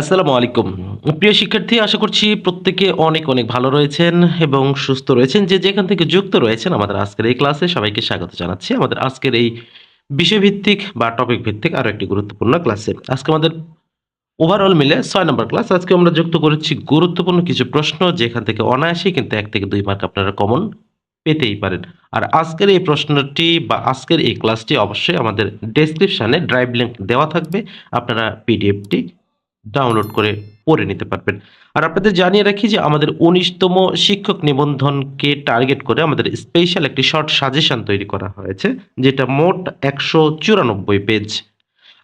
আসসালামু আলাইকুম। প্রিয় শিক্ষার্থী আশা করছি প্রত্যেকে অনেক, অনেক ভালো রয়েছেন এবং সুস্থ রয়েছেন। যে যেখান থেকে যুক্ত রয়েছেন আমাদের আজকের এই ক্লাসে সবাইকে স্বাগত জানাচ্ছি। আমাদের আজকের এই বিষয়ভিত্তিক বা টপিক ভিত্তিক আরও একটি গুরুত্বপূর্ণ ক্লাসে। আজকে আমাদের ওভারঅল মিলে ছয় নম্বর ক্লাস। আজকে আমরা যুক্ত করেছি গুরুত্বপূর্ণ কিছু প্রশ্ন যেখান থেকে অনায়াসেই কিন্তু এক থেকে দুই মার্ক আপনারা কমন পেতেই পারেন। আর আজকের এই প্রশ্নটি বা আজকের এই ক্লাসটি অবশ্যই আমাদের ডেসক্রিপশানে ড্রাইভ লিংক দেওয়া থাকবে। আপনারা পিডিএফটি ডাউনলোড করে পড়ে নিতে পারবেন। আর আপনাদের জানিয়ে রাখি যে আমাদের উনিশতম শিক্ষক নিবন্ধনকে টার্গেট করে আমাদের স্পেশাল একটি শর্ট সাজেশন তৈরি করা হয়েছে। যেটা মোট ১৯৪ পেজ।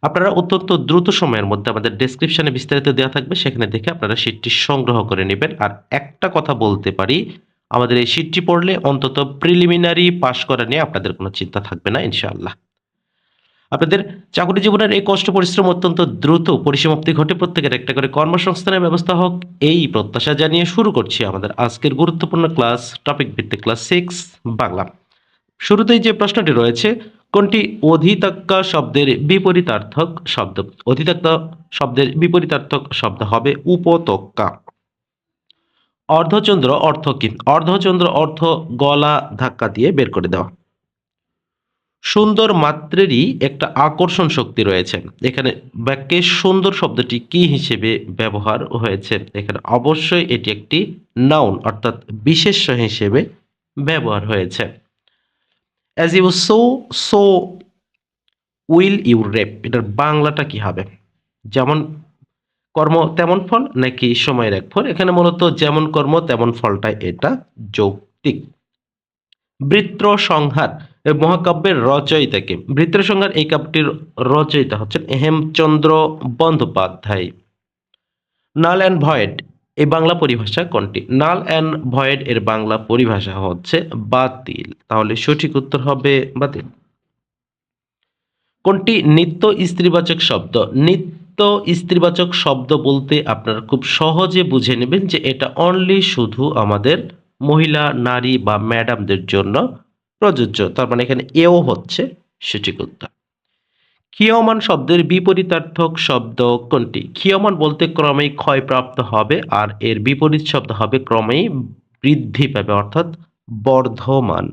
আপনারা অত্যন্ত দ্রুত সময়ের মধ্যে আমাদের ডেসক্রিপশনে বিস্তারিত দেওয়া থাকবে। সেখানে দেখে আপনারা শীটটি সংগ্রহ করে নেবেন আর একটা কথা বলতে পারি, আমাদের এই শীটটি পড়লে অন্তত প্রিলিমিনারি পাশ করা নিয়ে আপনাদের কোনো চিন্তা থাকবে না ইনশাআল্লাহ। আপনাদের চাকরি জীবনের এই কষ্ট পরিশ্রম অত্যন্ত দ্রুত পরিসমাপ্তি ঘটে। প্রত্যেকের একটা করে কর্মসংস্থানের ব্যবস্থা হোক, এই প্রত্যাশা জানিয়ে শুরু করছি আমাদের আজকের গুরুত্বপূর্ণ ক্লাস টপিক ভিত্তিক ক্লাস সিক্স বাংলা। শুরুতেই যে প্রশ্নটি রয়েছে, কোনটি অধিতাক্কা শব্দের বিপরীতার্থক শব্দ? অধিতাক্কা শব্দের বিপরীতার্থক শব্দ হবে উপত্যকা অর্ধচন্দ্র অর্থ কি? অর্ধচন্দ্র অর্থ গলা ধাক্কা দিয়ে বের করে দেওয়া। সুন্দর মাত্রেরই একটা আকর্ষণ শক্তি রয়েছে। এখানে বাক্যে সুন্দর শব্দটি কি হিসেবে ব্যবহার হয়েছে? এখানে অবশ্যই এটি একটি নাউন অর্থাৎ বিশেষ্য হিসেবে ব্যবহার হয়েছে। As you so so will you rep এটার বাংলাটা কি হবে? যেমন কর্ম তেমন ফল নাকি সময়ের এক ফল? এখানে মূলত যেমন কর্ম তেমন ফলটাই এটা যৌক্তিক। বৃত্র সংহার। মহাকাব্যের রচয়িতাকে। বৃত্র সংহার এই কাব্যটির রচয়িতা হচ্ছেন Hemchandra Bandyopadhyay. Null and void, এই বাংলা পরিভাষা কোনটি? নাল অ্যান্ড ভয়েড এর বাংলা পরিভাষা হচ্ছে বাতিল। তাহলে সঠিক উত্তর হবে বাতিল। কোনটি? নিত্য স্ত্রীবাচক শব্দ। নিত্য স্ত্রীবাচক শব্দ বলতে আপনারা খুব সহজে বুঝে নেবেন যে এটা অনলি শুধু আমাদের মহিলা, নারী বা ম্যাডামদের জন্য প্রযোজ্য। তার মানে এখানে এও হচ্ছে সঠিক উত্তর ক্ষীয়মান শব্দের বিপরীতার্থক শব্দ কোনটি? ক্ষীয়মান বলতে ক্রমেই ক্ষয়প্রাপ্ত হবে আর এর বিপরীত শব্দ হবে ক্রমেই বৃদ্ধি পাবে, অর্থাৎ বর্ধমান।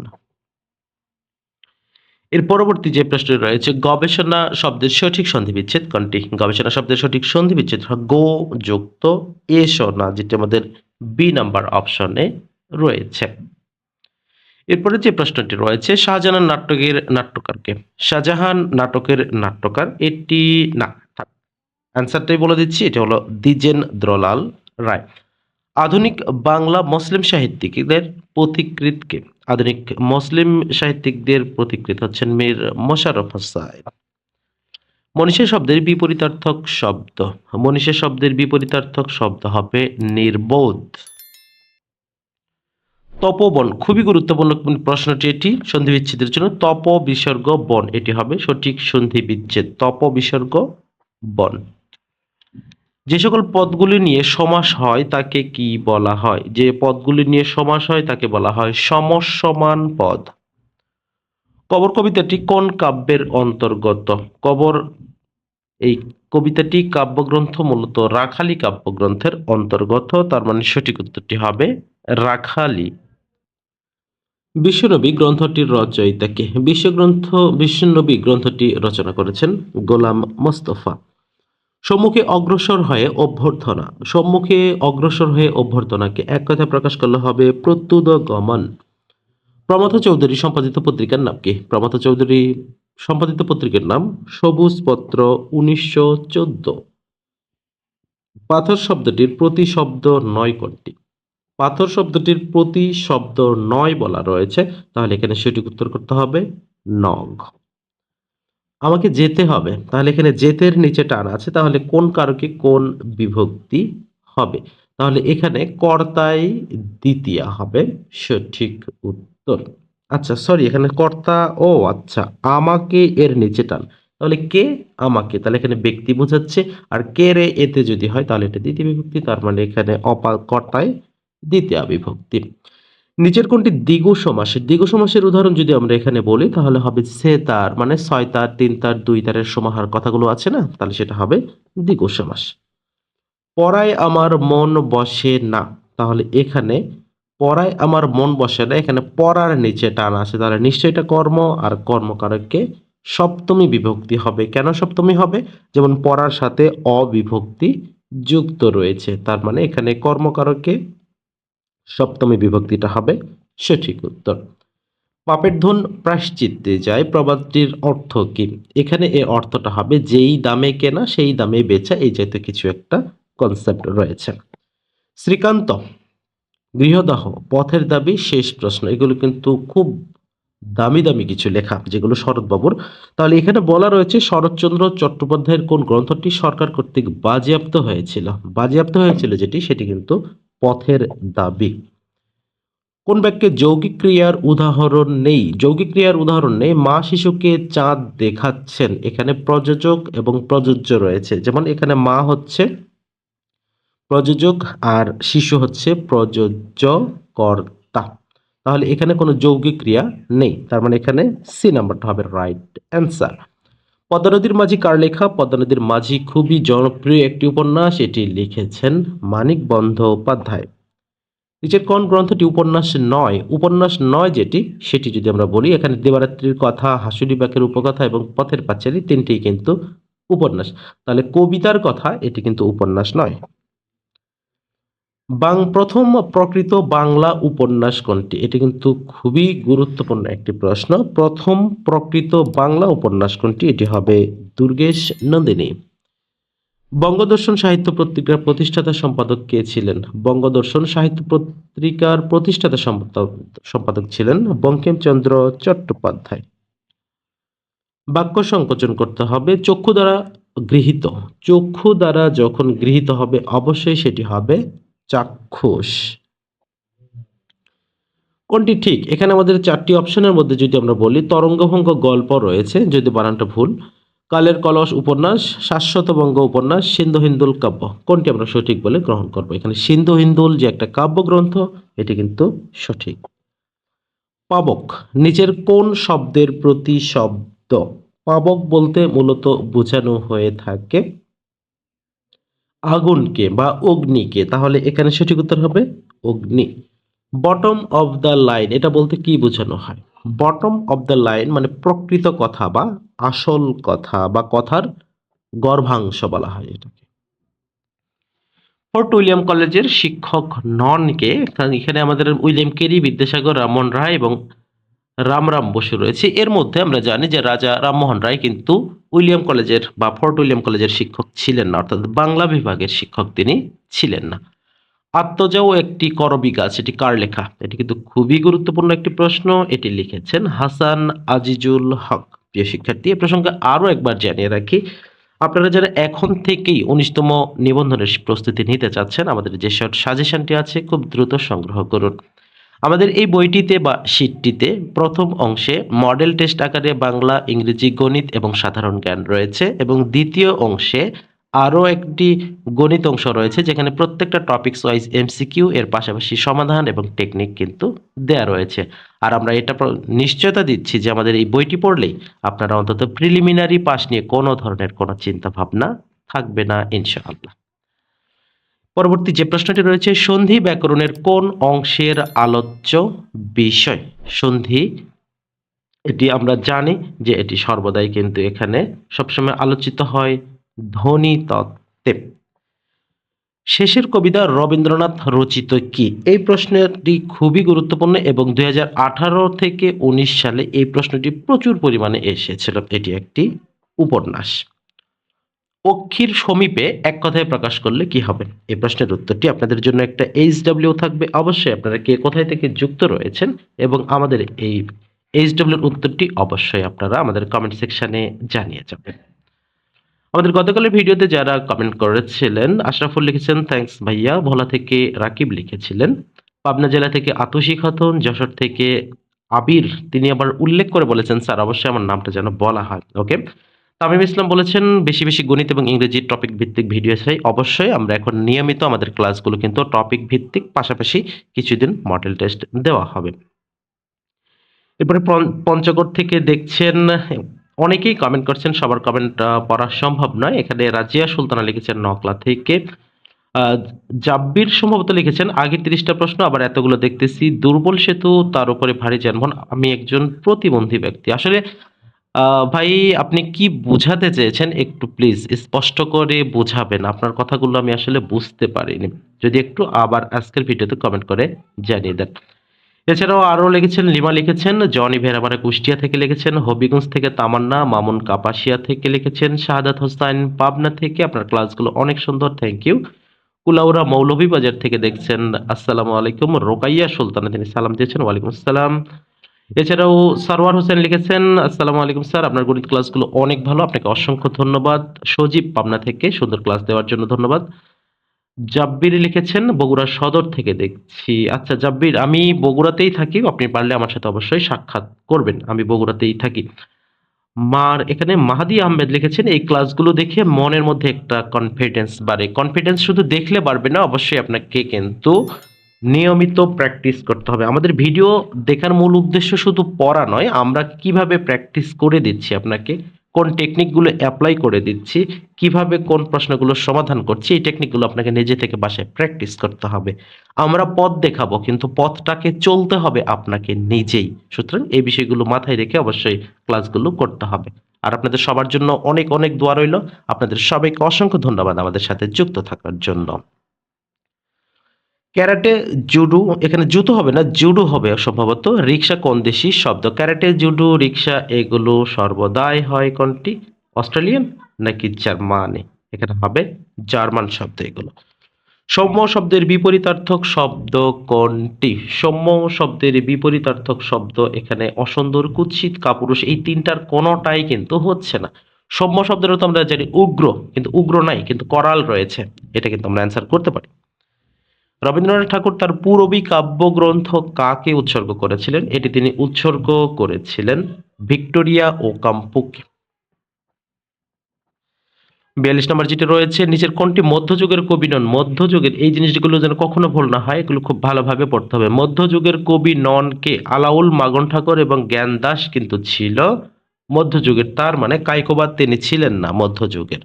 এর পরবর্তী যে প্রশ্ন রয়েছে, গবেষণা শব্দের সঠিক সন্ধি বিচ্ছেদ কোনটি? গবেষণা শব্দের সঠিক সন্ধি বিচ্ছেদ গো যুক্ত এসো না, যেটি আমাদের বি নাম্বার অপশনে রয়েছে। এরপরে যে প্রশ্নটি রয়েছে, শাহজাহান নাটকের নাট্যকারকে। শাহজাহান নাটকের নাট্যকার এটি না অ্যান্সারটাই বলে দিচ্ছি, এটা হলো দ্বিজেন্দ্রলাল রায়। আধুনিক বাংলা মুসলিম সাহিত্যিকদের পথিকৃতকে আধুনিক মুসলিম সাহিত্যিকদের পথিকৃত হচ্ছেন মীর মোশাররফ হোসাইন মনীষা শব্দের বিপরীতার্থক শব্দ মনীষা শব্দের বিপরীতার্থক শব্দ হবে নির্বোধ। তপবন, খুবই গুরুত্বপূর্ণ প্রশ্নটি এটি? সন্ধি বিচ্ছেদের জন্য তপ বিসর্গ বন, এটি হবে সঠিক সন্ধি বিচ্ছেদ তপ বিসর্গ বন। যে সকল পদগুলি নিয়ে সমাস হয় তাকে কি বলা হয়? যে পদগুলি নিয়ে সমাস হয় তাকে বলা হয় সমসমান পদ। কবর কবিতাটি কোন কাব্যের অন্তর্গত? কবর, এই কবিতাটি কাব্যগ্রন্থ মূলত রাখালি কাব্যগ্রন্থের অন্তর্গত, তার মানে সঠিক উত্তরটি হবে রাখালি। বিশ্বনবী গ্রন্থটির রচয়িতাকে, বিশ্বগ্রন্থ, বিশ্বনবী গ্রন্থটি রচনা করেছেন গোলাম মোস্তফা। সম্মুখে অগ্রসর হয়ে অভ্যর্থনা, সম্মুখে অগ্রসর হয়ে অভ্যর্থনাকে এক কথায় প্রকাশ করলে হবে প্রত্যুদ গমন প্রমথ চৌধুরী সম্পাদিত পত্রিকার নাম কি? প্রমথ চৌধুরী সম্পাদিত পত্রিকার নাম সবুজ পত্র উনিশশো চোদ্দ। পাথর শব্দটির প্রতি শব্দ নয় কোনটি? পাথর শব্দটির প্রতি শব্দ নয় বলা রয়েছে। তাহলে এখানে সঠিক উত্তর করতে হবে নগ। আমাকে যেতে হবে। তাহলে এখানে যেতের নিচে টান আছে। তাহলে কোন কারকে কোন বিভক্তি হবে? তাহলে এখানে কর্তাই দ্বিতীয় হবে সঠিক উত্তর। আচ্ছা সরি এখানে কর্তা, ও আচ্ছা আমাকে এর নিচে টান। তাহলে কে আমাকে? তাহলে এখানে ব্যক্তি বোঝাচ্ছে। আর কে রে এতে যদি হয়, তাহলে এটা দ্বিতীয় বিভক্তি। তার মানে এখানে অপা কর্তায় দ্বিতীয় বিভক্তি। নিচের কোনটি দ্বিগু সমাসের দ্বিগু সমাসের উদাহরণ যদি আমরা এখানে বলি, তাহলে হবে সে তার মানে ছয় তার, তিন তার, দুই তারের সমাহার কথাগুলো আছে না? তাহলে সেটা হবে দ্বিগু সমাস। পড়ায় আমার মন বসে না। তাহলে এখানে পড়ায় আমার মন বসে না, এখানে পড়ার নিচে টান আছে। তাহলে নিশ্চয়ই এটা কর্ম, আর কর্মকারককে সপ্তমী বিভক্তি হবে। কেন সপ্তমী হবে? যেমন পড়ার সাথে অবিভক্তি যুক্ত রয়েছে। তার মানে এখানে কর্মকারকে সপ্তমী বিভক্তিটা হবে সঠিক উত্তর। পাপের ধন প্রায়শ্চিত্তে যায়, প্রবাদটির অর্থ কি? এখানে এই অর্থটা হবে যেই দামে কেনা, সেই দামে বেচা, এই জাতীয় কিছু একটা কনসেপ্ট রয়েছে। শ্রীকান্ত, গৃহদাহ, পথের দাবি, শেষ প্রশ্ন। এগুলো কিন্তু খুব দামি দামি কিছু লেখা, যেগুলো শরৎবাবুর। তাহলে এখানে বলা রয়েছে শরৎচন্দ্র চট্টোপাধ্যায়ের কোন গ্রন্থটি সরকার কর্তৃক বাজেয়াপ্ত হয়েছিল? বাজেয়াপ্ত হয়েছিল যেটি, সেটি কিন্তু পথের দাবি। কোন বাক্যে যৌগিক ক্রিয়ার উদাহরণ নেই, যৌগিক ক্রিয়ার উদাহরণ নেই, মা শিশুকে চাঁদ দেখাচ্ছেন। এখানে প্রযোজক এবং প্রযোজ্য রয়েছে। যেমন এখানে মা হচ্ছে প্রযোজক আর শিশু হচ্ছে প্রযোজ্য কর্তা তাহলে এখানে কোনো যৌগিক ক্রিয়া নেই। তার মানে এখানে সি নাম্বারটা হবে রাইট অ্যান্সার পদ্মা নদীর মাঝি কার লেখা পদ্মা নদীর মাঝি খুবই জনপ্রিয় একটি উপন্যাস, এটি লিখেছেন মানিক বন্দ্যোপাধ্যায়। নিচের কোন গ্রন্থটি উপন্যাস নয়? উপন্যাস নয় যেটি, সেটি যদি আমরা বলি, এখানে দেবারাত্রির কথা, হাসুরি বাকের উপকথা এবং পথের পাঁচালী তিনটি কিন্তু উপন্যাস। তাহলে কবিতার কথা, এটি কিন্তু উপন্যাস নয়। বাং, প্রথম প্রকৃত বাংলা উপন্যাস কোনটি? এটি কিন্তু খুবই গুরুত্বপূর্ণ একটি প্রশ্ন। প্রথম প্রকৃত বাংলা উপন্যাস কোনটি? এটি হবে দুর্গেশ নন্দিনী। বঙ্গদর্শন সাহিত্য পত্রিকার প্রতিষ্ঠাতা সম্পাদক কে ছিলেন? বঙ্গদর্শন সাহিত্য পত্রিকার প্রতিষ্ঠাতা সম্পাদক ছিলেন বঙ্কিমচন্দ্র চট্টোপাধ্যায়। বাক্য সংকোচন করতে হবে। চক্ষু দ্বারা গৃহীত। চক্ষু দ্বারা যখন গৃহীত হবে, অবশ্যই সেটি হবে চাক্ষুষ। কোনটি ঠিক? এখানে আমাদের চারটি অপশনের মধ্যে যদি আমরা বলি, তরঙ্গভঙ্গ গল্প রয়েছে, যদি বানানটা ভুল। কালের কলস উপন্যাস, শাশ্বতবঙ্গ উপন্যাস সিন্ধু হিন্দুল কাব্য। কোনটি আমরা সঠিক বলে গ্রহণ করব? এখানে সিন্ধু হিন্দুল যে একটা কাব্যগ্রন্থ, এটি কিন্তু সঠিক। পাবক, নিচের কোন শব্দের প্রতি শব্দ পাবক বলতে মূলত বোঝানো হয়ে থাকে আগুনকে বা অগ্নিকে, তাহলে এখানে সঠিক উত্তর হবে অগ্নি। বটম অফ দ্য লাইন এটা বলতে কি বোঝানো হয়? বটম অফ দ্য লাইন মানে প্রকৃত কথা বা আসল কথা বা কথার গর্ভাংশ বলা হয় এটাকে। ফোর্ট উইলিয়াম কলেজের শিক্ষক নন কে এখানে আমাদের উইলিয়াম কেরি, বিদ্যাসাগর রামমোহন রায় এবং রামরাম বসে রয়েছে। এর মধ্যে আমরা জানি যে রাজা রামমোহন রায় কিন্তু উইলিয়াম কলেজের বা ফোর্ট উইলিয়াম কলেজের শিক্ষক ছিলেন না, অর্থাৎ বাংলা বিভাগের শিক্ষক তিনি ছিলেন না। আত্মজাও একটি করবি গাছ এটি কার লেখা? এটি কিন্তু খুবই গুরুত্বপূর্ণ একটি প্রশ্ন, এটি লিখেছেন হাসান আজিজুল হক। প্রিয় শিক্ষার্থী, এ প্রসঙ্গে আরও একবার জানিয়ে রাখি, আপনারা যারা এখন থেকেই উনিশতম নিবন্ধনের প্রস্তুতি নিতে চাচ্ছেন, আমাদের যে শর্ট সাজেশনটি আছে খুব দ্রুত সংগ্রহ করুন। আমাদের এই বইটিতে বা শীটটিতে প্রথম অংশে মডেল টেস্ট আকারে বাংলা, ইংরেজি, গণিত এবং সাধারণ জ্ঞান রয়েছে এবং দ্বিতীয় অংশে আরও একটি গণিত অংশ রয়েছে যেখানে প্রত্যেকটা টপিকস ওয়াইজ এমসিকিউ এর পাশাপাশি সমাধান এবং টেকনিক কিন্তু দেয়া রয়েছে। আর আমরা এটা নিশ্চয়তা দিচ্ছি যে আমাদের এই বইটি পড়লেই আপনারা অন্তত প্রিলিমিনারি পাস নিয়ে কোনো ধরনের কোনো চিন্তা ভাবনা থাকবে না, ইনশাআল্লাহ। পরবর্তী যে প্রশ্নটি রয়েছে, সন্ধি ব্যাকরণের কোন অংশের আলোচ্য বিষয়? সন্ধি, এটি আমরা জানি যে এটি সর্বদাই কিন্তু এখানে সবসময় আলোচিত হয় ধ্বনি তত্ত্বে। শেষের কবিতা রবীন্দ্রনাথ রচিত কি? এই প্রশ্নটি খুবই গুরুত্বপূর্ণ এবং দুই হাজার আঠারো থেকে উনিশ সালে এই প্রশ্নটি প্রচুর পরিমাণে এসেছিল। এটি একটি উপন্যাস। অক্ষির সমীপে এক কথায় প্রকাশ করলে কি হবে? এই প্রশ্নের উত্তরটি আপনাদের জন্য একটা এইচ ডাব্লিউ থাকবে। অবশ্যই আপনারা কে কোথায় থেকে যুক্ত রয়েছেন এবং আমাদের এই এইচ ডাব্লিউর উত্তরটি অবশ্যই আপনারা আমাদের কমেন্ট সেকশনে জানিয়ে যাবেন। আমাদের গতকালের ভিডিওতে যারা কমেন্ট করেছিলেন, আশরাফুল লিখেছেন থ্যাঙ্কস ভাইয়া। ভোলা থেকে রাকিব লিখেছিলেন, পাবনা জেলা থেকে আতুশি খাতুন, যশোর থেকে আবির। তিনি আবার উল্লেখ করে বলেছেন, স্যার, অবশ্যই আমার নামটা যেন বলা হয়। ওকে তামিম ইসলাম বলেছেন, বেশি বেশি গণিত এবং ইংরেজি টপিক ভিত্তিক ভিডিও চাই অবশ্যই আমরা এখন নিয়মিত আমাদের ক্লাসগুলো কিন্তু টপিক ভিত্তিক, পাশাপাশি কিছুদিন মডেল টেস্ট দেওয়া হবে। এরপরে পঞ্চ- পঞ্চগড় থেকে দেখছেন, অনেকেই কমেন্ট করছেন, সবার কমেন্ট পড়া সম্ভব নয়। এখানে রাজিয়া সুলতানা লিখেছেন নকলা থেকে। জাব্বির সম্ভবত লিখেছেন আগের তিরিশটা প্রশ্ন, আবার এতগুলো দেখতেছি। দুর্বল সেতু, তার উপরে ভারী যানবাহন। আমি একজন প্রতিবন্ধী ব্যক্তি। আসলে ভাই, আপনি কি বোঝাতে চেয়েছেন? একটু প্লিজ স্পষ্ট করে বোঝাবেন। আপনার কথাগুলো আমি আসলে বুঝতে পারিনি। যদি একটু আবার আজকের ভিডিওতে কমেন্ট করে জানিয়ে দেন। এছাড়াও আরও লিখেছেন, লিমা লিখেছেন, জনি ভেরামারা কুষ্টিয়া থেকে লিখেছেন, হবিগঞ্জ থেকে তামান্না, মামুন কাপাসিয়া থেকে লিখেছেন, শাহাদাত হোসাইন পাবনা থেকে আপনার ক্লাসগুলো অনেক সুন্দর থ্যাংক ইউ কুলাউরা মৌলভীবাজার থেকে দেখছেন, আসসালামু আলাইকুম, রোকাইয়া সুলতানা, তিনি সালাম দিয়েছেন, ওয়ালাইকুম আসসালাম। এছাড়াও সারওয়ার হোসেন লিখেছেন, আসসালামু আলাইকুম স্যার, আপনার গণিত ক্লাসগুলো অনেক ভালো। আপনাকে অসংখ্য ধন্যবাদ। সজীব পাবনা থেকে সুন্দর ক্লাস দেওয়ার জন্য ধন্যবাদ। জাব্বির লিখেছেন, বগুড়া সদর থেকে দেখছি। আচ্ছা জাব্বির, আমি বগুড়াতেই থাকি। আপনি পারলে আমার সাথে অবশ্যই সাক্ষাৎ করবেন। আমি বগুড়াতেই থাকি। মার, এখানে মাহাদি আহমেদ লিখেছেন, এই ক্লাসগুলো দেখে মনের মধ্যে একটা কনফিডেন্স বাড়ে। কনফিডেন্স শুধু দেখলে বাড়বে না, অবশ্যই আপনাকে কিন্তু নিয়মিত প্র্যাকটিস করতে হবে। আমাদের ভিডিও দেখার মূল উদ্দেশ্য শুধু পড়া নয়, আমরা কীভাবে প্র্যাকটিস করে দিচ্ছি আপনাকে, কোন টেকনিকগুলো অ্যাপ্লাই করে দিচ্ছি, কীভাবে কোন প্রশ্নগুলোর সমাধান করছি, এই টেকনিকগুলো আপনাকে নিজে থেকে বাসায় প্র্যাকটিস করতে হবে। আমরা পথ দেখাবো, কিন্তু পথটাকে চলতে হবে আপনাকে নিজেই। সুতরাং এই বিষয়গুলো মাথায় রেখে অবশ্যই ক্লাসগুলো করতে হবে। আর আপনাদের সবার জন্য অনেক অনেক দোয়া রইল। আপনাদের সবাইকে অসংখ্য ধন্যবাদ আমাদের সাথে যুক্ত থাকার জন্য। ক্যারাটে জুডো, এখানে জুতো হবে না, জুডো হবে সম্ভবত। রিক্সা কোন দেশি শব্দ? ক্যারাটে, জুডো, রিক্সা, এগুলো সর্বদাই হয় কোনটি? অস্ট্রেলিয়ান নাকি জার্মানি? এখানে হবে জার্মান শব্দ এগুলো। সৌম্য শব্দের বিপরীতার্থক শব্দ কোনটি? সৌম্য শব্দের বিপরীতার্থক শব্দ এখানে অসুন্দর, কুৎসিত, কাপুরুষ, এই তিনটার কোনোটাই কিন্তু হচ্ছে না। সৌম্য শব্দের তো আমরা জানি উগ্র, কিন্তু উগ্র নাই, কিন্তু করাল রয়েছে। এটা কিন্তু আমরা অ্যান্সার করতে পারি। রবীন্দ্রনাথ ঠাকুর তার পূরবী কাব্যগ্রন্থ কাকে উৎসর্গ করেছিলেন? এটি তিনি উৎসর্গ করেছিলেন ভিক্টোরিয়া ও কাম্পুকে। বিয়াল্লিশ নম্বর যেটি রয়েছে, নিচের কোনটি মধ্যযুগের কবি নন? মধ্যযুগের, এই জিনিসগুলো যেন কখনো ভুল না হয়, এগুলো খুব ভালোভাবে পড়তে হবে। মধ্যযুগের কবি নন কে? আলাউল, মাগন ঠাকুর এবং জ্ঞান দাস কিন্তু ছিল মধ্যযুগের, তার মানে কাইকোবাদ তিনি ছিলেন না মধ্যযুগের।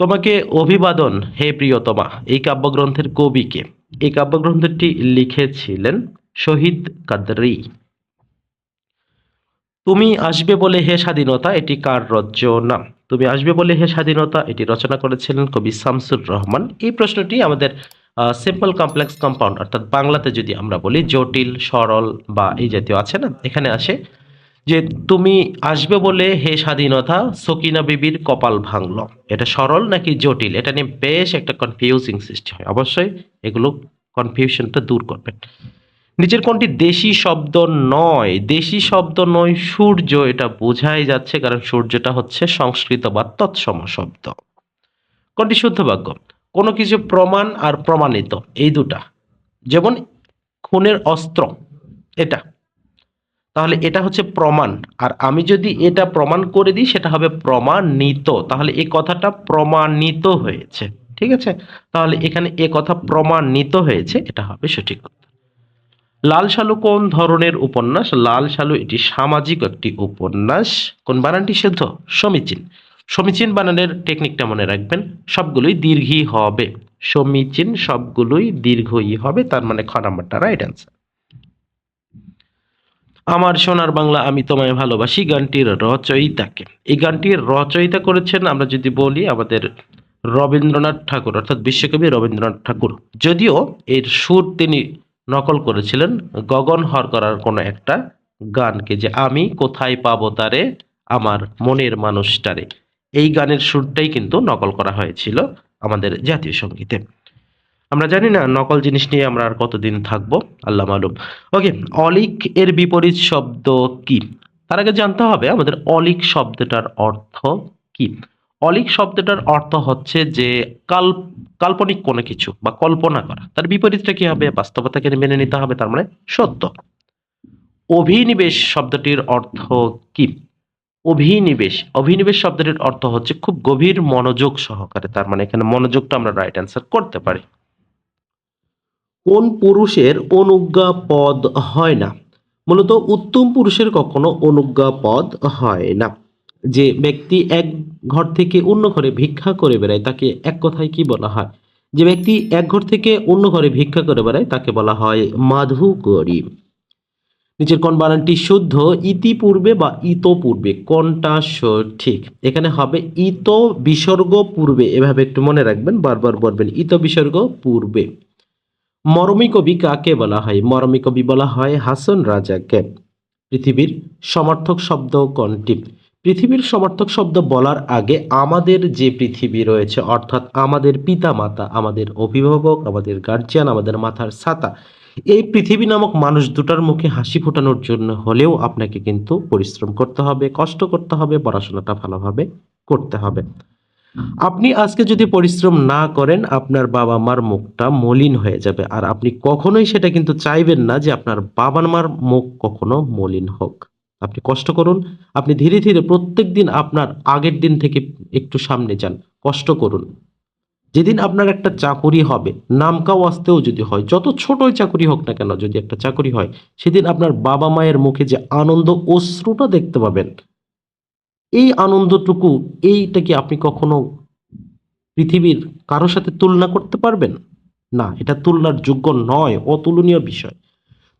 তোমাকে অভিবাদন, হে প্রিয়তমা, এই কাব্যগ্রন্থের কবিকে। এই কাব্যগ্রন্থটি লিখেছিলেন শহীদ কাদরি। তুমি আসবে বলে হে স্বাধীনতা, এটি কার রচনা? তুমি আসবে বলে হে স্বাধীনতা, এটি রচনা করেছিলেন কবি শামসুর রহমান। এই প্রশ্নটি আমাদের সিম্পল কমপ্লেক্স কম্পাউন্ড অর্থাৎ বাংলাতে যদি আমরা বলি, জটিল, সরল বা এই জাতীয় আছে না, এখানে আসে যে তুমি আসবে বলে হে স্বাধীনতা, সকিনা বিবির কপাল ভাঙলো। এটা সরল নাকি জটিল? এটা নিয়ে বেশ একটা কনফিউজিং সৃষ্টি হয়। অবশ্যই এগুলো কনফিউশনটা দূর করবেন নিচের কোনটি দেশি শব্দ নয়? দেশি শব্দ নয়, সূর্য। এটা বোঝাই যাচ্ছে কারণ সূর্যটা হচ্ছে সংস্কৃত বা তৎসম শব্দ। কোনটি শুদ্ধ বাক্য? কোনো কিছু প্রমাণ আর প্রমাণিত। এই দুটা। যেমন খুনের অস্ত্র, এটা। তাহলে এটা হচ্ছে প্রমাণ। আর আমি যদি এটা প্রমাণ করে দিই, সেটা হবে প্রমাণিত। তাহলে এই কথাটা প্রমাণিত হয়েছে। ঠিক আছে? তাহলে এখানে এ কথা প্রমাণিত হয়েছে, এটা হবে সঠিক লাল সালু কোন ধরনের উপন্যাস? লাল সালু এটি সামাজিক একটি উপন্যাস। কোন বানানটি শুদ্ধ সমীচীন। সমীচীন বানানের টেকনিকটা মনে রাখবেন, সবগুলোই দীর্ঘই হবে। সমীচীন সবগুলোই দীর্ঘই হবে, তার মানে খ নাম্বারটা রাইট অ্যান্সার আমার সোনার বাংলা আমি তোমায় ভালোবাসি, গানটির রচয়িতাকে। এই গানটির রচয়িতা করেছেন, আমরা যদি বলি আমাদের রবীন্দ্রনাথ ঠাকুর, অর্থাৎ বিশ্বকবি রবীন্দ্রনাথ ঠাকুর। যদিও এর সুর তিনি নকল করেছিলেন, গগন হর করার কোনো একটা গানকে যে আমি কোথায় পাবো তারে, আমার মনের মানুষটারে। এই গানের সুরটাই কিন্তু নকল করা হয়েছিল আমাদের জাতীয় সঙ্গীতে। আমরা জানি না নকল জিনিস নিয়ে আমরা আর কতদিন থাকব, আল্লাহ মালুম। ওকে, অলিক এর বিপরীত শব্দ কি? তার আগে জানতে হবে আমাদের অলিক শব্দটার অর্থ কি? অলিক শব্দটার অর্থ হচ্ছে যে কাল, কাল্পনিক কোনো কিছু বা কল্পনা করা। তার বিপরীতটা কি হবে? বাস্তবতাকে মেনে নিতে হবে, তার মানে সত্য। অভিনিবেশ শব্দটির অর্থ কি? অভিনিবেশ অভিনিবেশ শব্দটির অর্থ হচ্ছে খুব গভীর মনোযোগ সহকারে, তার মানে এখানে মনোযোগটা আমরা রাইট অ্যান্সার করতে পারি। কোন পুরুষের অনুজ্ঞা পদ হয় না? মূলত উত্তম পুরুষের কখনো অনুজ্ঞা পদ হয় না। যে ব্যক্তি এক ঘর থেকে অন্য ঘরে ভিক্ষা করে বেড়ায়, তাকে এক কথায় কি বলা হয়? যে ব্যক্তি এক ঘর থেকে অন্য ঘরে ভিক্ষা করে বেড়ায়, তাকে বলা হয় মাধু গরিব নিচের কোন বানানটি শুদ্ধ ইতিপূর্বে বা ইতপূর্বে, কোনটা সঠিক? এখানে হবে ইত বিসর্গ পূর্বে এভাবে একটু মনে রাখবেন, বারবার বলবেন ইত বিসর্গ পূর্বে মরমী কবি কাকে বলা হয়? মরমী কবি বলা হয় হাসন রাজাকে। পৃথিবীর সমর্থক শব্দ কোনটি? পৃথিবীর সমর্থক শব্দ বলার আগে আমাদের যে পৃথিবী রয়েছে, অর্থাৎ আমাদের পিতা মাতা আমাদের অভিভাবক, আমাদের গার্জিয়ান আমাদের মাথার ছাতা, এই পৃথিবী নামক মানুষ দুটার মুখে হাসি ফোটানোর জন্য হলেও আপনাকে কিন্তু পরিশ্রম করতে হবে, কষ্ট করতে হবে, পড়াশোনাটা ভালোভাবে করতে হবে। আপনি আজকে যদি পরিশ্রম না করেন, আপনার বাবা মার মুখটা মলিন হয়ে যাবে। আর আপনি কখনোই সেটা কিন্তু চাইবেন না যে আপনার বাবা মার মুখ কখনো মলিন হোক। আপনি কষ্ট করুন। আপনি ধীরে ধীরে প্রত্যেক দিন আপনার আগের দিন থেকে একটু সামনে যান। কষ্ট করুন। যেদিন আপনার একটা চাকুরি হবে, নামকাও আসতেও যদি হয়, যত ছোটই চাকুরি হোক না কেন, যদি একটা চাকুরি হয়, সেদিন আপনার বাবা মায়ের মুখে যে আনন্দ অশ্রুটা দেখতে পাবেন। এই আনন্দটুকু, এইটা কি আপনি কখনো পৃথিবীর কারোর সাথে তুলনা করতে পারবেন? না, এটা তুলনার যোগ্য নয়, অতুলনীয় বিষয়।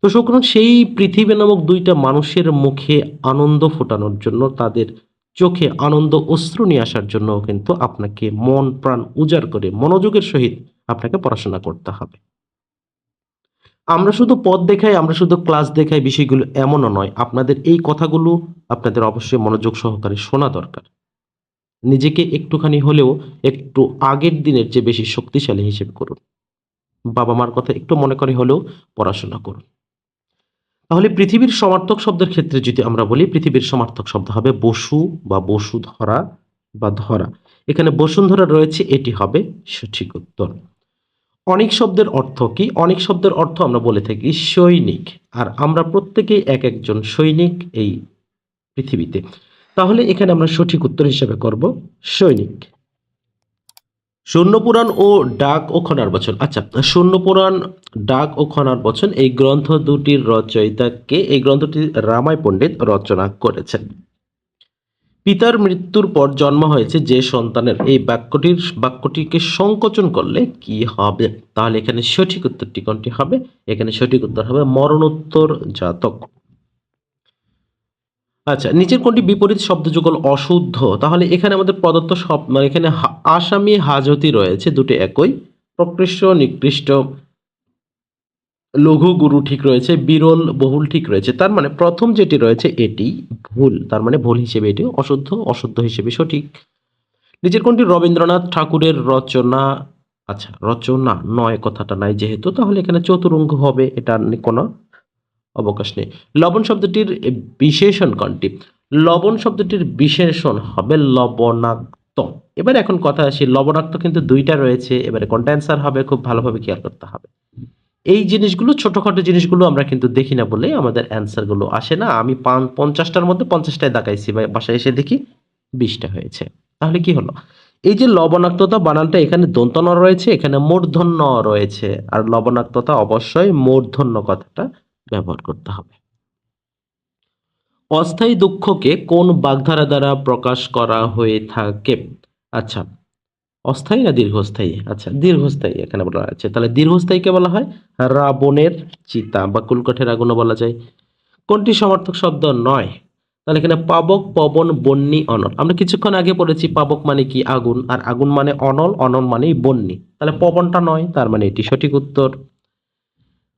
তো সুতরাং সেই পৃথিবী নামক দুইটা মানুষের মুখে আনন্দ ফোটানোর জন্য, তাদের চোখে আনন্দ অশ্রু নিয়ে আসার জন্য কিন্তু আপনাকে মন প্রাণ উজাড় করে মনোযোগের সহিত আপনাকে পড়াশোনা করতে হবে। আমরা শুধু পদ দেখাই, আমরা শুধু ক্লাস দেখাই বিষয়গুলো এমনও নয়। আপনাদের এই কথাগুলো আপনাদের অবশ্যই মনোযোগ সহকারে শোনা দরকার। নিজেকে একটুখানি হলেও একটু আগের দিনের যে বেশি শক্তিশালী হিসেবে করুন। বাবা মার কথা একটু মনে করে হলেও পড়াশোনা করুন। তাহলে পৃথিবীর সমার্থক শব্দের ক্ষেত্রে যদি আমরা বলি, পৃথিবীর সমার্থক শব্দ হবে বসু বা বসুধরা বা ধরা। এখানে বসুন্ধরা রয়েছে, এটি হবে সঠিক উত্তর। অনেক শব্দের অর্থ কি? অনেক শব্দের অর্থ আমরা বলে থাকি সৈনিক। আর আমরা প্রত্যেকেই এক একজন সৈনিক এই পৃথিবীতে। তাহলে এখানে আমরা সঠিক উত্তর হিসেবে করব সৈনিক। শূন্য পুরাণ ও ডাক ও খনার বচন। আচ্ছা শূন্য পুরাণ ডাক ও খনার বচন এই গ্রন্থ দুটির রচয়িতাকে এই গ্রন্থটি রামায় পণ্ডিত রচনা করেছেন। পিতার মৃত্যুর পর জন্ম হয়েছে যে সন্তানের। এই বাক্যটির বাক্যটিকে সংকোচন করলে কি হবে? তাহলে এখানে সঠিক উত্তরটি কোনটি হবে? এখানে সঠিক উত্তর হবে মরণোত্তর জাতক। আচ্ছা নিচের কোনটি বিপরীত শব্দযুগল অশুদ্ধ? তাহলে এখানে আমাদের প্রদত্ত সব মানে এখানে আসামি হাজতি রয়েছে, দুটো একই। প্রকৃষ্ট, নিকৃষ্ট। লঘু গুরু ঠিক রয়েছে, বিরল বহুল ঠিক রয়েছে। তার মানে প্রথম যেটি রয়েছে এটি ভুল, তার মানে ভুল হিসেবে এটি অশুদ্ধ অশুদ্ধ হিসেবে সঠিক। নিজের কোনটি? রবীন্দ্রনাথ ঠাকুরের রচনা আচ্ছা রচনা নয় কথাটা নাই যেহেতু, তাহলে এখানে চতুরঙ্গ হবে, এটা কোনো অবকাশ নেই। লবণ শব্দটির বিশেষণ কোনটি? লবণ শব্দটির বিশেষণ হবে লবণাক্ত। এবার এখন কথা আসি, লবণাক্ত কিন্তু দুইটা রয়েছে, এবারে কোনটা অ্যান্সার হবে খুব ভালোভাবে খেয়াল করতে হবে। এই জিনিসগুলো, ছোটখাটো জিনিসগুলো আমরা কিন্তু দেখি না বলে আমাদের অ্যান্সারগুলো আসে না। আমি পান- পঞ্চাশটার মধ্যে পঞ্চাশটায় দেখাইছি, বা বাসায় এসে দেখি বিশটা হয়েছে। তাহলে কি হলো? এই যে লবণাক্ততা বানানটা, এখানে দন্তন রয়েছে, এখানে মূর্ধন্য রয়েছে। আর লবণাক্ততা অবশ্যই মূর্ধন্য কথাটা ব্যবহার করতে হবে। অস্থায়ী দুঃখকে কোন বাগধারা দ্বারা প্রকাশ করা হয়ে থাকে? আচ্ছা অস্থায়ী না দীর্ঘস্থায়ী? আচ্ছা দীর্ঘস্থায়ী এখানে বলা আছে। তাহলে দীর্ঘস্থায়ীকে বলা হয় রাবণের চিতা বা কুলকাঠের আগুনও বলা যায়। কোনটি সমর্থক শব্দ নয়? তাহলে এখানে পাবক, পবন বন্যি অনল। আমরা কিছুক্ষণ আগে পড়েছি পাবক মানে কি? আগুন। আর আগুন মানে অনল অনল মানেই বন্যি তাহলে পবনটা নয়, তার মানে এটি সঠিক উত্তর।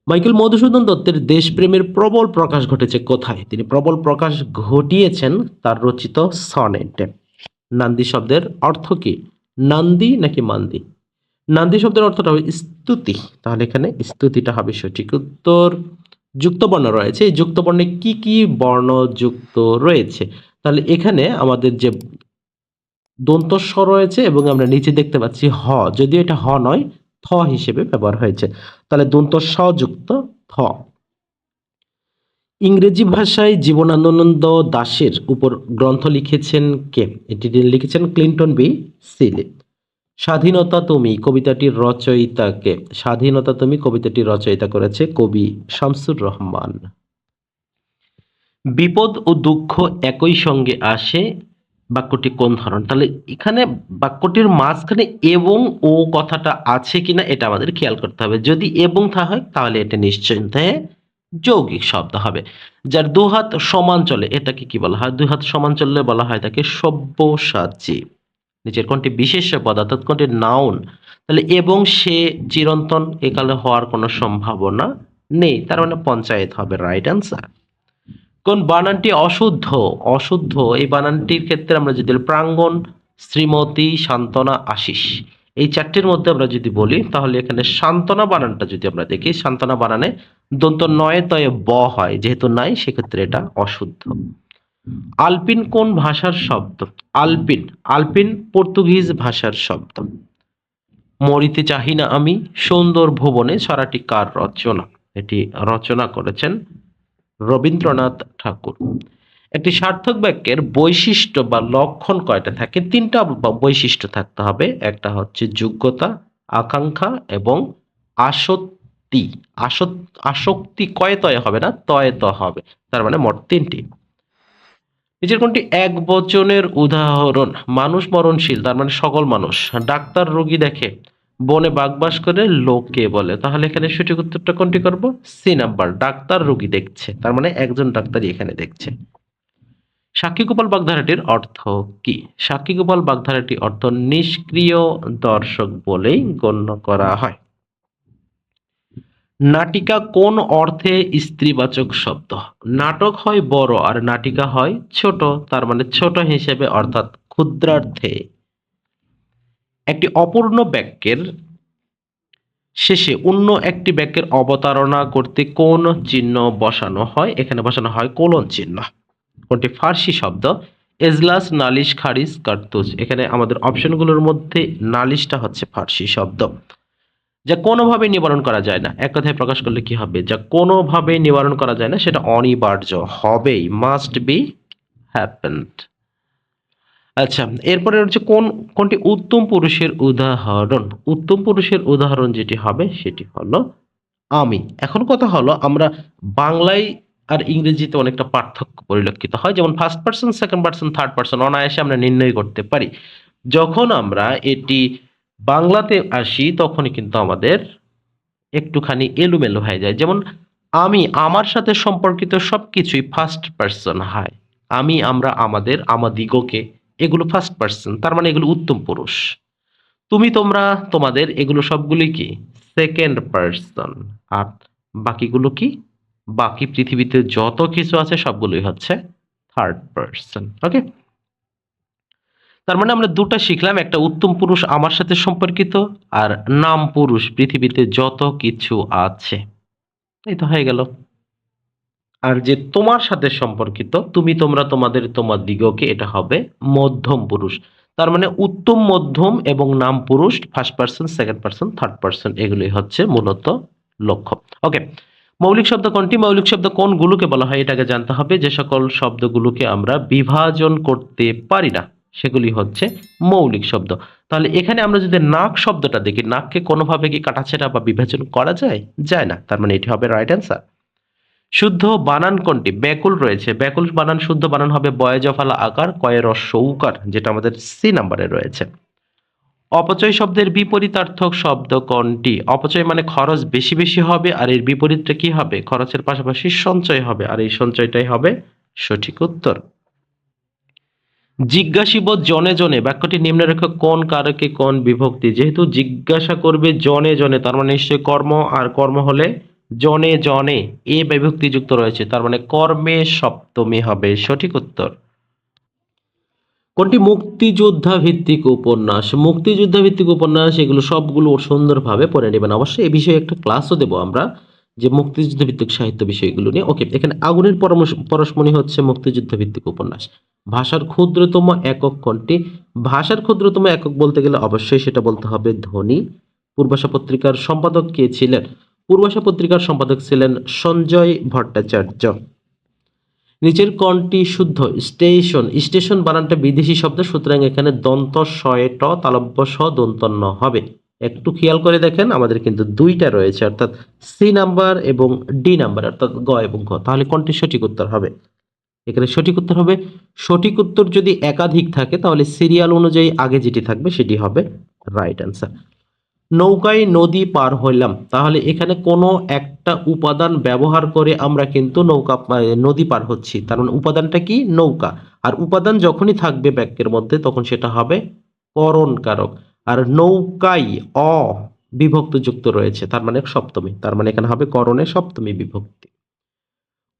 মাইকেল মধুসূদন দত্তের দেশপ্রেমের প্রবল প্রকাশ ঘটেছে কোথায়? তিনি প্রবল প্রকাশ ঘটিয়েছেন তার রচিত সনেট। নান্দি শব্দের অর্থ কি? নান্দি নাকি মান্দি? নান্দি শব্দের অর্থটা হবে স্তুতি। তাহলে এখানে স্তুতিটা হবে সঠিক উত্তর। যুক্ত বর্ণ রয়েছে। এই যুক্ত বর্ণে কি কি বর্ণ যুক্ত রয়েছে? তাহলে এখানে আমাদের যে দন্তস্ব রয়েছে এবং আমরা নিচে দেখতে পাচ্ছি হ, যদিও এটা হ নয়, থ হিসেবে ব্যবহার হয়েছে। তাহলে দন্ত যুক্ত থ। ইংরেজি ভাষায় জীবনানন্দ দাশের উপর গ্রন্থ লিখেছেন কে? এটি লিখেছেন ক্লিন্টন বি সিলি। স্বাধীনতা তুমি, কবিতাটির রচয়িতা কে? স্বাধীনতা তুমি, কবিতাটির রচয়িতা করেছে কবি শামসুর রহমান। বিপদ ও দুঃখ একই সঙ্গে আসে, বাক্যটি কোন ধরন? তাহলে এখানে বাক্যটির মাঝখানে এবং ও কথাটা আছে কিনা, এটা আমাদের খেয়াল করতে হবে। যদি এবং থা হয়, তাহলে এটা নিশ্চয়ই যৌগিক শব্দ হবে, যার দু হাত সমান চলে, এটাকে কি বলা হয়? দুই হাত সমান চললে বলা হয় তাকে সব্যসাচী। নিচের কোনটি বিশেষ পদ, অর্থাৎ কোনটি নাউন তাহলে এবং সে চিরন্তন, একালে হওয়ার কোনো সম্ভাবনা নেই, তার মানে পঞ্চায়েত হবে রাইট অ্যান্সার কোন বানানটি অশুদ্ধ? অশুদ্ধ, এই বানানটির ক্ষেত্রে আমরা যদি বলি প্রাঙ্গণ, শ্রীমতী, সান্ত্বনা, আশিস। এই চারটির মধ্যে আমরা যদি বলি, তাহলে এখানে সান্ত্বনা বানানটা যদি আমরা দেখি, সান্ত্বনা বানানে দন্ত নয়ে তয়ে ব হয়, যেহেতু নাই, সেক্ষেত্রে এটা অশুদ্ধ। আলপিন কোন ভাষার শব্দ? আলপিন আলপিন পর্তুগিজ ভাষার শব্দ। মরিতে চাহি না আমি, সুন্দর ভুবনে ছড়াটি কার রচনা? এটি রচনা করেছেন রবীন্দ্রনাথ ঠাকুর। একটি সার্থক বাক্যের বৈশিষ্ট্য বা লক্ষণ কয়টা থাকে? তিনটা বৈশিষ্ট্য থাকতে হবে। একটা হচ্ছে যোগ্যতা, আকাঙ্ক্ষা এবং আসক্তি আসক- আসক্তি কয় তয় হবে না, তয় ত হবে। তার মানে মোট তিনটি নিচের কোনটি এক বচনের উদাহরণ, মানুষ মরণশীল, তার মানে সকল মানুষ। ডাক্তার রোগী দেখে, বনে বাগবাস করে লোকে বলে। তাহলে এখানে সঠিক উত্তরটা কোনটি করব? সি নাম্বার, ডাক্তার রোগী দেখছে। তার মানে একজন ডাক্তারই এখানে দেখছে। সাক্ষী গোপাল বাগধারাটির অর্থ কি? সাক্ষী গোপাল বাগধারাটি অর্থ নিষ্ক্রিয় দর্শক বলেই গণ্য করা হয়। নাটিকা কোন অর্থে স্ত্রীবাচক শব্দ? নাটক হয় বড় আর নাটিকা হয় ছোট, তার মানে ছোট হিসেবে অর্থাৎ ক্ষুদ্রার্থে। একটি অপূর্ণ বাক্যের শেষে অন্য একটি বাক্যের অবতারণা করতে কোন চিহ্ন বসানো হয়? এখানে বসানো হয় কোলন চিহ্ন। কোনটি? ফার্সি শব্দ। এজলাস, নালিশ, খারিজ, কার্তুজ। এখানে আমাদের অপশনগুলোর মধ্যে নালিশটা হচ্ছে ফার্সি শব্দ। যা কোনোভাবে নিবারণ করা যায় না। এক কথায় প্রকাশ করলে কি হবে? যা কোনোভাবে নিবারণ করা যায় না, সেটা অনিবার্য হবেই মাস্ট বি হ্যাপেন্ড আচ্ছা এরপরে হচ্ছে কোন, কোনটি উত্তম পুরুষের উদাহরণ? উত্তম পুরুষের উদাহরণ যেটি হবে, সেটি হলো আমি। এখন কথা হলো, আমরা বাংলায় আর ইংরেজিতে অনেকটা পার্থক্য পরিলক্ষিত হয়। যেমন first person second person third person অনায়াসে আমরা নির্ণয় করতে পারি। যখন আমরা এটি বাংলাতে আসি তখনই কিন্তু আমাদের একটুখানি এলোমেলো হয়ে যায়। যেমন আমি আমার সাথে সম্পর্কিত সবকিছুই ফার্স্ট পার্সন হয়। আমি, আমরা, আমাদের, আমাদিগকে এগুলো ফার্স্ট পার্সন তার মানে এগুলো উত্তম পুরুষ। তুমি, তোমরা, তোমাদের, এগুলো সবগুলি কি? সেকেন্ড পার্সন আর বাকিগুলো কি? বাকি পৃথিবীতে যত কিছু আছে সবগুলোই হচ্ছে থার্ড পার্সন ওকে তার মানে আমরা দুটো শিখলাম, একটা উত্তম পুরুষ আমার সাথে সম্পর্কিত আর নাম পুরুষ পৃথিবীতে যত কিছু আছে। এই তো হয়ে গেল। আর যে তোমার সাথে সম্পর্কিত, তুমি তোমরা তোমাদের তোমার দিগকে এটা হবে মধ্যম পুরুষ। তার মানে উত্তম, মধ্যম এবং নাম পুরুষ first person second person third person এগুলোই হচ্ছে মূলত লক্ষ্য। ওকে মৌলিক শব্দ কোনটি? মৌলিক শব্দ কোনগুলোকে বলা হয়? এটাকে জানতে হবে। যে সকল শব্দগুলোকে আমরা বিভাজন করতে পারি না। সেগুলি হচ্ছে মৌলিক শব্দ। তাহলে এখানে আমরা যদি নাক শব্দটা দেখি, নাককে কোনোভাবে কি কাটাছেটা বা বিভাজন করা যায়? যায় না। তার মানে এটি হবে রাইট অ্যান্সার শুদ্ধ বানান কোনটি? ব্যাকুল রয়েছে। ব্যাকুল বানান, শুদ্ধ বানান হবে বয়জফালা আকার, কয়ের সৌকার যেটা আমাদের সি নাম্বারে রয়েছে। অপচয় শব্দের বিপরীতার্থক শব্দ কোনটি? অপচয় মানে খরচ বেশি বেশি হবে, আর এর বিপরীতটা কি হবে? খরচের পাশাপাশি সঞ্চয় হবে, আর এই সঞ্চয়টাই হবে সঠিক উত্তর। জিজ্ঞাসিব জনে জনে, বাক্যটি নিম্নরেখা কোন কারকে কোন বিভক্তি? যেহেতু জিজ্ঞাসা করবে জনে জনে, তার মানে নিশ্চয় কর্ম আর কর্ম হলে জনে জনে এ বিভক্তি যুক্ত রয়েছে। তার মানে কর্মে সপ্তমী হবে। সঠিক উত্তর। কোনটি মুক্তিযোদ্ধা ভিত্তিক উপন্যাস? মুক্তিযোদ্ধা ভিত্তিক উপন্যাস এগুলো সবগুলো সুন্দরভাবে পড়ে নেবেন। অবশ্যই এ বিষয়ে একটা ক্লাসও দেবো আমরা। যে মুক্তিযুদ্ধ ভিত্তিক সাহিত্য বিষয়গুলো নিয়ে। ওকে এখানে আগুনের পরমশ- পরশমণি হচ্ছে মুক্তিযুদ্ধ ভিত্তিক উপন্যাস। ভাষার ক্ষুদ্রতম একক কোনটি? ভাষার ক্ষুদ্রতম একক বলতে গেলে অবশ্যই সেটা বলতে হবে ধ্বনি পূর্বাশা পত্রিকার সম্পাদক কে ছিলেন? পূর্বাশা পত্রিকার সম্পাদক ছিলেন সঞ্জয় ভট্টাচার্য। নিচের কোনটি শুদ্ধ? স্টেশন। স্টেশন বানানটা বিদেশি শব্দ, সুতরাং এখানে দন্ত শয়ে ট, তালব্য, স, দন্তন্য হবে। একটু খেয়াল করে দেখেন, আমাদের কিন্তু দুইটা রয়েছে, অর্থাৎ সি নাম্বার এবং ডি নাম্বার অর্থাৎ গ এবং ঘ। তাহলে কোনটি সঠিক উত্তর হবে? এখানে সঠিক উত্তর হবে, সঠিক উত্তর যদি একাধিক থাকে, তাহলে সিরিয়াল অনুযায়ী আগে যেটি থাকবে, সেটি হবে রাইট অ্যান্সার নৌকায় নদী পার হইলাম, তাহলে এখানে কোনো একটা উপাদান ব্যবহার করে আমরা কিন্তু নৌকা নদী পার হচ্ছি। তার মানে উপাদানটা কি? নৌকা। আর উপাদান যখনই থাকবে বাক্যের মধ্যে, তখন সেটা হবে করণ কারক। আর নৌকাই অ বিভক্ত যুক্ত রয়েছে, তার মানে সপ্তমী, তার মানে এখানে হবে করণে সপ্তমী বিভক্তি।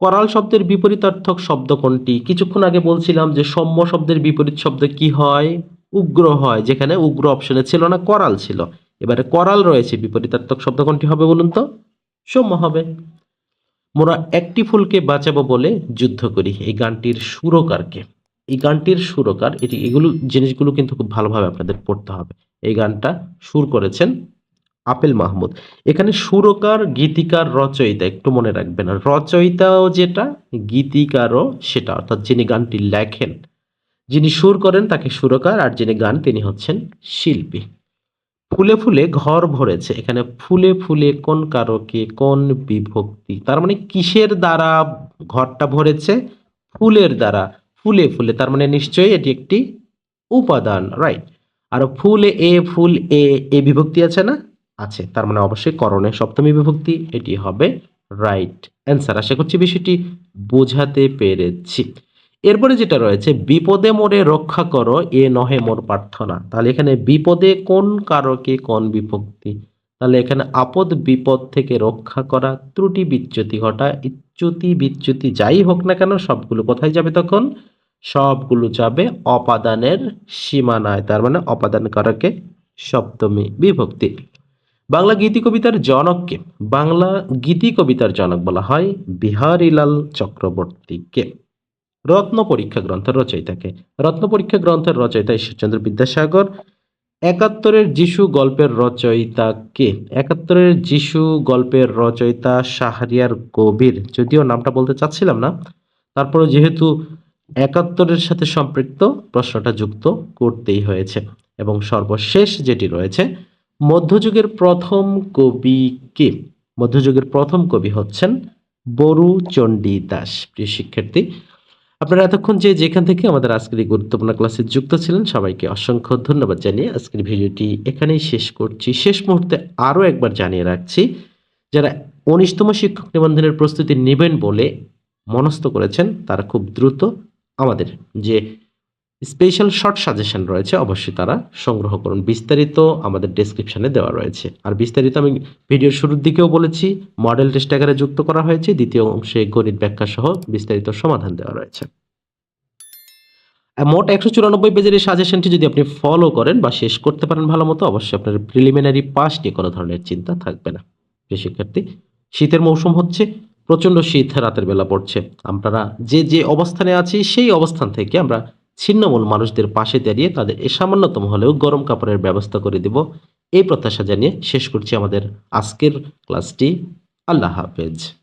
করাল শব্দের বিপরীতার্থক শব্দ কোনটি? কিছুক্ষণ আগে বলছিলাম যে সৌম্য শব্দের বিপরীত শব্দ কি হয়? উগ্র হয়, যেখানে উগ্র অপশনে ছিল না, করাল ছিল। এবারে করাল রয়েছে, বিপরীতার্থক শব্দ কোনটি হবে বলুন তো? সৌম্য হবে। মোরা একটি ফুলকে বাঁচাবো বলে যুদ্ধ করি, এই গানটির সুরকারকে। এই গানটির সুরকার, এটি, এগুলো জিনিসগুলো কিন্তু খুব ভালোভাবে আপনাদের পড়তে হবে। এই গানটা সুর করেছেন আপেল মাহমুদ। এখানে সুরকার, গীতিকার, রচয়িতা একটু মনে রাখবেন। রচয়িতাও যেটা, গীতিকারও সেটা। অর্থাৎ যিনি গানটি লেখেন, যিনি সুর করেন তাকে সুরকার, আর যিনি গান তিনি হচ্ছেন শিল্পী। ফুলে ফুলে ঘর ভরেছে। এখানে ফুলে ফুলে কোন কারকে, কোন বিভক্তি, তার মানে কিসের দ্বারা ঘরটা ভরেছে? ফুলের দ্বারা। ফুলে ফুলে, তার মানে নিশ্চয়ই এটি একটি উপাদান রাইট আর ফুলে এ ফুল এ এ বিভক্তি আছে না? আছে। তার মানে অবশ্যই করণে সপ্তমী বিভক্তি, এটি হবে রাইট অ্যান্সার আশা করছি বিষয়টি বোঝাতে পেরেছি। এরপরে যেটা রয়েছে, বিপদে মোরে রক্ষা করো, এ নহে মোর প্রার্থনা। তাহলে এখানে বিপদে কোন কারকে কোন বিভক্তি? তাহলে এখানে আপদ বিপদ থেকে রক্ষা করা, ত্রুটি বিচ্যুতি ঘটা, ইচ্যুতি বিচ্যুতি যাই হোক না কেন, সবগুলো কোথায় যাবে তখন? সবগুলো যাবে অপাদানের সীমানায়, তার মানে অপাদান কারকে? সপ্তমী বিভক্তি। বাংলা গীতি কবিতার জনককে, বাংলা গীতি কবিতার জনক বলা হয় বিহারীলাল চক্রবর্তীকে। রত্ন পরীক্ষা গ্রন্থের রচয়িতাকে। রত্ন পরীক্ষা গ্রন্থের রচয়িতা ঈশ্বরচন্দ্র বিদ্যাসাগর। একাত্তরের যিশু গল্পের রচয়িতা কে একাত্তরের যিশু গল্পের রচয়িতা শাহরিয়ার কবির যদিও নামটা বলতে চাচ্ছিলাম না। তারপরে যেহেতু একাত্তরের সাথে সম্পৃক্ত প্রশ্নটা যুক্ত করতেই হয়েছে এবং সর্বশেষ যেটি রয়েছে, মধ্যযুগের প্রথম কবি কে? মধ্যযুগের প্রথম কবি হচ্ছেন বরু চণ্ডী দাস, প্রিয় শিক্ষার্থী। আপনারা এতক্ষণ যে যেখান থেকে আমাদের আজকের এই গুরুত্বপূর্ণ ক্লাসে যুক্ত ছিলেন, সবাইকে অসংখ্য ধন্যবাদ জানিয়ে আজকের ভিডিওটি এখানেই শেষ করছি। শেষ মুহূর্তে আরও একবার জানিয়ে রাখছি, যারা উনিশতম শিক্ষক নিবন্ধনের প্রস্তুতি নেবেন বলে মনস্থ করেছেন, তারা খুব দ্রুত আমাদের যে স্পেশাল শর্ট সাজেশন রয়েছে, অবশ্যই তারা সংগ্রহ করুন। বিস্তারিত আমাদের ডেসক্রিপশনে দেওয়া রয়েছে। আর বিস্তারিত আমি ভিডিওর শুরুর দিকেও বলেছি মডেল টেস্ট আকারে যুক্ত করা হয়েছে, দ্বিতীয় অংশে গণিত ব্যাখ্যা সহ বিস্তারিত সমাধান দেওয়া রয়েছে। মোট একশো চুরানব্বই পেজের এই সাজেশনটি যদি আপনি ফলো করেন বা শেষ করতে পারেন ভালো মতো, অবশ্যই আপনার প্রিলিমিনারি পাস নিয়ে কোনো ধরনের চিন্তা থাকবে না। শিক্ষার্থী, শীতের মৌসুম হচ্ছে প্রচণ্ড শীত রাতের বেলা পড়ছে। আমরা যে যে অবস্থানে আছি, সেই অবস্থান থেকে আমরা ছিন্নমূল মানুষদের পাশে দাঁড়িয়ে তাদের এ সামান্যতম হলেও গরম কাপড়ের ব্যবস্থা করে দিব। এই প্রত্যাশা জানিয়ে শেষ করছি আমাদের আজকের ক্লাসটি। আল্লাহ হাফেজ।